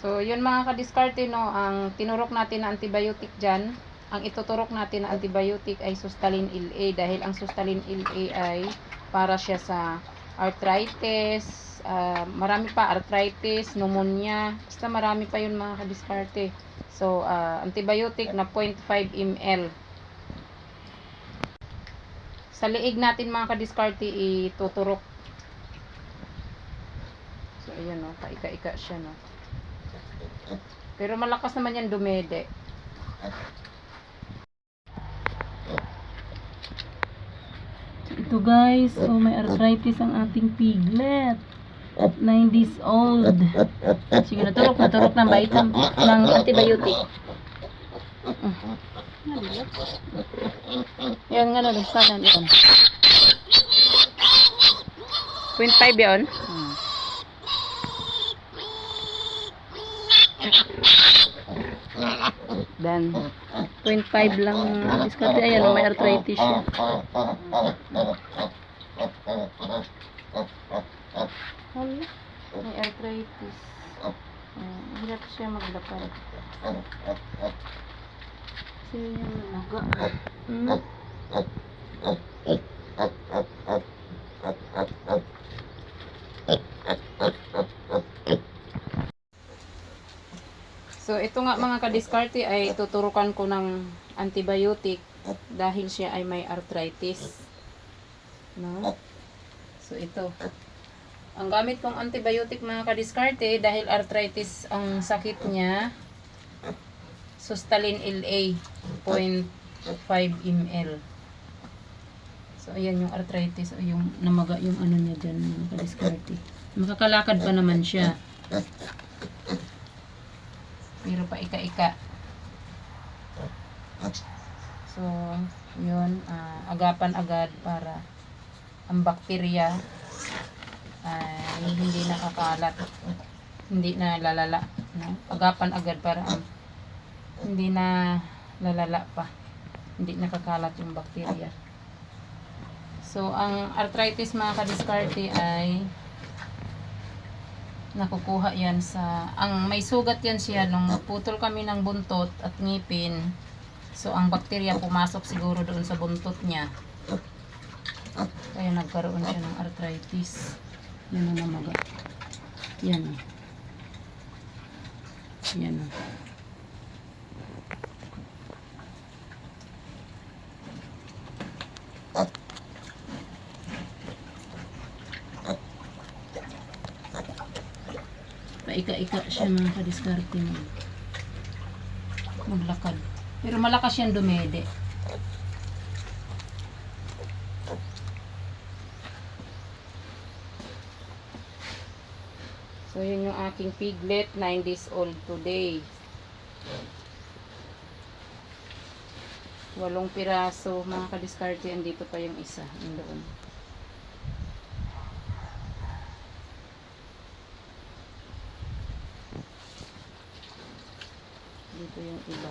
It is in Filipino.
So, yun mga kadiskarte, no, ang tinurok natin na antibiotic dyan, ang ituturok natin na antibiotic ay Sustalin LA dahil ang Sustalin LA ay para siya sa arthritis, ah, marami pa, arthritis, pneumonia, basta marami pa yun mga kadiskarte. So, ah, antibiotic na 0.5 ml. Sa liig natin mga kadiskarte, ituturok. So, ayan no, paika-ika siya no. Pero malakas naman yan dumede. Ito guys, oh may arthritis ang ating piglet. 9 days old. Sige, naturok, naturok ng bait ng, ng antibiotic. Mm. Yan nga na, sana yun. 0.5 yun? Hmm. Dan. 0.5 lang ang. Ayan, may arthritis siya. Hala, may arthritis. Uh, hirap siya maglakad. Kasi yung naga. Hmm? So, ito nga mga kadiskarte ay tuturukan ko ng antibiotic dahil siya ay may arthritis. No? So, ito. Ang gamit kong antibiotic mga kadiskarte dahil arthritis ang sakit niya, Sustalin LA 0.5 ml. So, ayan yung arthritis o yung namaga yung ano niya dyan mga kadiskarte. Makakalakad pa naman siya. Pero pa ika-ika. So, yun, ah, agapan agad para ang bakterya ay hindi nakakalat. Hindi na lalala. No? Agapan agad para ang hindi na lalala pa. Hindi nakakalat yung bakterya. So, ang arthritis mga kadiskarte ay nakukuha yan sa ang may sugat yan siya nung putol kami ng buntot at ngipin. So ang bakterya pumasok siguro doon sa buntot niya. Kaya nagkaroon siya ng arthritis. Yan ang namaga. Yan. Yan. o paika-ika siya mga kadiskarte mo. Maglakad. Pero malakas yan dumede. So, yun yung aking piglet, 9 days old today. Walong piraso, mga kadiskarte, andito pa yung isa. Andoon. Dito yung iba.